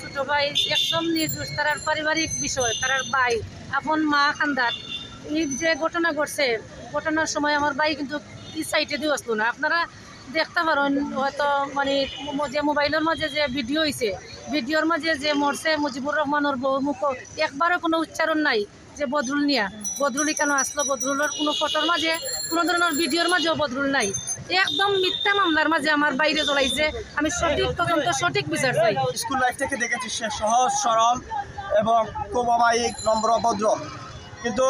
ছোট ভাই একদম নির্দোষ তার পারিবারিক বিষয় তার ভাই, আপন মা খান্দার। এই যে ঘটনা ঘটছে, ঘটনার সময় আমার ভাই কিন্তু এই সাইটে দিয়ে আসলো না। আপনারা দেখতে পারেন, হয়তো মানে যে মোবাইলের মাঝে যে ভিডিও হয়েছে ভিডিওর মাঝে যে মরছে মুজিবুর রহমানের বউ মুখ, একবারও কোনো উচ্চারণ নাই যে বদরুল নিয়া। বদরুল কেন আসলো? বদরুলের কোনো ফটোর মাঝে, কোনো ধরনের ভিডিওর মাঝেও বদরুল নাই। একদম মিথ্যা মামলার মাঝে আমার বাইরে জ্বলাইছে আমি সঠিক তদন্ত সঠিক বিচার চাই। স্কুল লাইফ থেকে দেখেছি সে সহজ, সরল এবং খুব অমায়িক, নম্র, ভদ্র। কিন্তু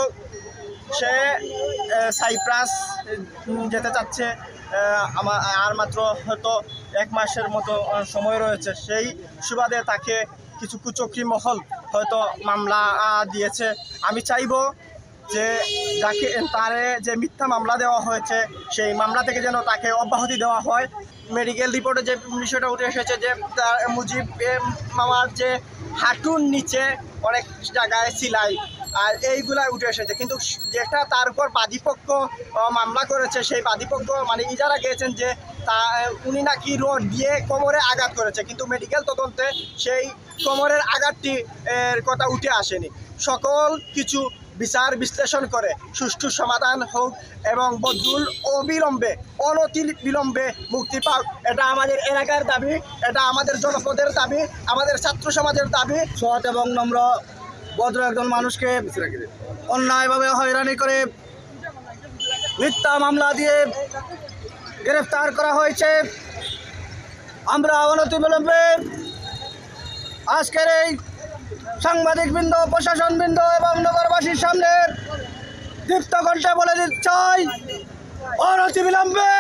সে সাইপ্রাস যেতে চাচ্ছে আমার আর মাত্র হয়তো এক মাসের মতো সময় রয়েছে। সেই সুবাদে তাকে কিছু কুচক্রি মহল হয়তো মামলা দিয়েছে। আমি চাইব যে যাকে তারে যে মিথ্যা মামলা দেওয়া হয়েছে, সেই মামলা থেকে যেন তাকে অব্যাহতি দেওয়া হয়। মেডিকেল রিপোর্টে যে বিষয়টা উঠে এসেছে যে তার মুজিব মামার যে হাঁটুর নিচে অনেক জায়গায় সিলাই, আর এইগুলা উঠে এসেছে। কিন্তু যেটা তার উপর বাদীপক্ষ মামলা করেছে, সেই বাদীপক্ষ মানে ইজারা গিয়েছেন যে তা উনি নাকি রোড দিয়ে কোমরে আঘাত করেছে। কিন্তু মেডিকেল তদন্তে সেই কোমরের আঘাতটি, এর কথা উঠে আসেনি। সকল কিছু বিচার বিশ্লেষণ করে। সুষ্ঠু সমাধান হোক এবং বদরুল অবিলম্বে অনতি বিলম্বে মুক্তি পাক। এটা আমাদের এলাকার দাবি, এটা আমাদের জনপদের দাবি, আমাদের ছাত্র সমাজের দাবি। সৎ এবং নম্র, ভদ্র একজন মানুষকে অন্যায়ভাবে হয়রানি করে মিথ্যা মামলা দিয়ে গ্রেফতার করা হয়েছে। আমরা অনতি বিলম্বে আজকের এই সাংবাদিক বৃন্দ প্রশাসন বৃন্দ এবং নগরবাসীর সামনে দীপ্ত ঘণ্টা বলে দিতে অনতি বিলম্বে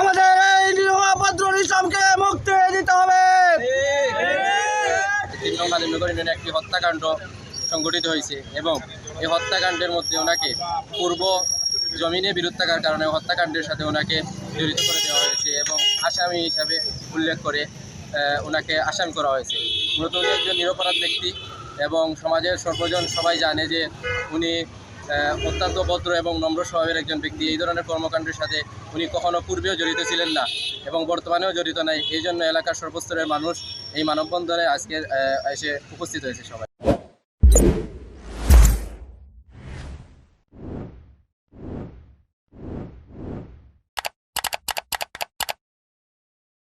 আমাদের এই নিরুপদ্র ইসলামকে মুক্তি দিতে হবে। একটি হত্যাকাণ্ড সংঘটিত হয়েছে এবং এই হত্যাকাণ্ডের মধ্যে ওনাকে পূর্ব জমিনে বিরোধ থাকার কারণে হত্যাকাণ্ডের সাথে ওনাকে জড়িত করে দেওয়া হয়েছে এবং আসামি হিসাবে উল্লেখ করে ওনাকে আসামি করা হয়েছে। মূলত উনি একজন নিরপরাধ ব্যক্তি এবং সমাজের সর্বজন সবাই জানে যে উনি অত্যন্ত ভদ্র এবং নম্র স্বভাবের একজন ব্যক্তি। এই ধরনের কর্মকাণ্ডের সাথে উনি কখনো পূর্বেও জড়িত ছিলেন না এবং বর্তমানেও জড়িত নাই। এই জন্য এলাকার সর্বস্তরের মানুষ এই মানববন্ধনে আজকে এসে উপস্থিত হয়েছে সবাই।